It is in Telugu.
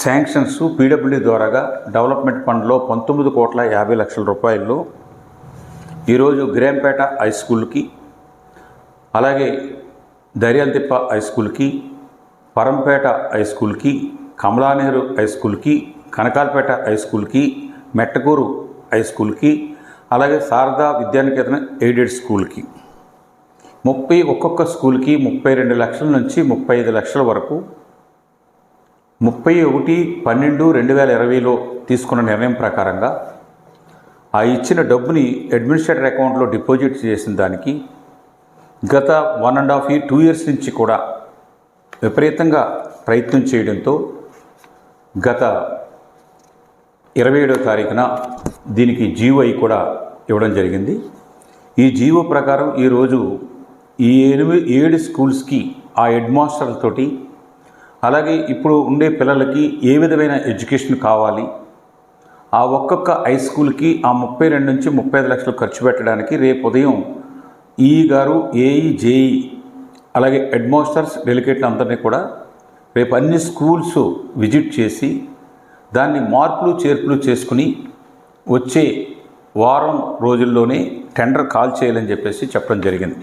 శాంక్షన్స్ పీడబ్ల్యూడీ ద్వారాగా డెవలప్మెంట్ ఫండ్లో పంతొమ్మిది కోట్ల యాభై లక్షల రూపాయల్లో ఈరోజు గ్రేంపేట హై స్కూల్కి అలాగే దర్యాలతిప్ప హై స్కూల్కి పరంపేట హై స్కూల్కి కమలానేరు హై స్కూల్కి కనకాలపేట హై స్కూల్కి మెట్టకూరు హై స్కూల్కి అలాగే శారదా విద్యానికేతన ఎయిడెడ్ స్కూల్కి. ముప్పై ఒక్కొక్క స్కూల్కి ముప్పై రెండు లక్షల నుంచి ముప్పై ఐదు లక్షల వరకు ముప్పై ఒకటి పన్నెండు రెండు వేల ఇరవైలో తీసుకున్న నిర్ణయం ప్రకారంగా ఆ ఇచ్చిన డబ్బుని అడ్మినిస్ట్రేటర్ అకౌంట్లో డిపాజిట్ చేసిన దానికి గత one and half year two years నుంచి కూడా విపరీతంగా ప్రయత్నం చేయడంతో గత ఇరవై ఏడో తారీఖున దీనికి జీవో కూడా ఇవ్వడం జరిగింది. ఈ జీవో ప్రకారం ఈరోజు ఈ ఎనిమిది ఏడు స్కూల్స్కి ఆ హెడ్ మాస్టర్లతోటి అలాగే ఇప్పుడు ఉండే పిల్లలకి ఏ విధమైన ఎడ్యుకేషన్ కావాలి? ఆ ఒక్కొక్క హై స్కూల్కి ఆ ముప్పై రెండు నుంచి ముప్పై ఐదు లక్షలు ఖర్చు పెట్టడానికి రేపు ఉదయం ఈ గారు ఏఈ జేఈ అలాగే హెడ్ మాస్టర్స్ డెలికేట్లు అందరినీ కూడా రేపు అన్ని స్కూల్స్ విజిట్ చేసి దాన్ని మార్పులు చేర్పులు చేసుకుని వచ్చే వారం రోజుల్లోనే టెండర్ కాల్ చేయాలని చెప్పేసి చెప్పడం జరిగింది.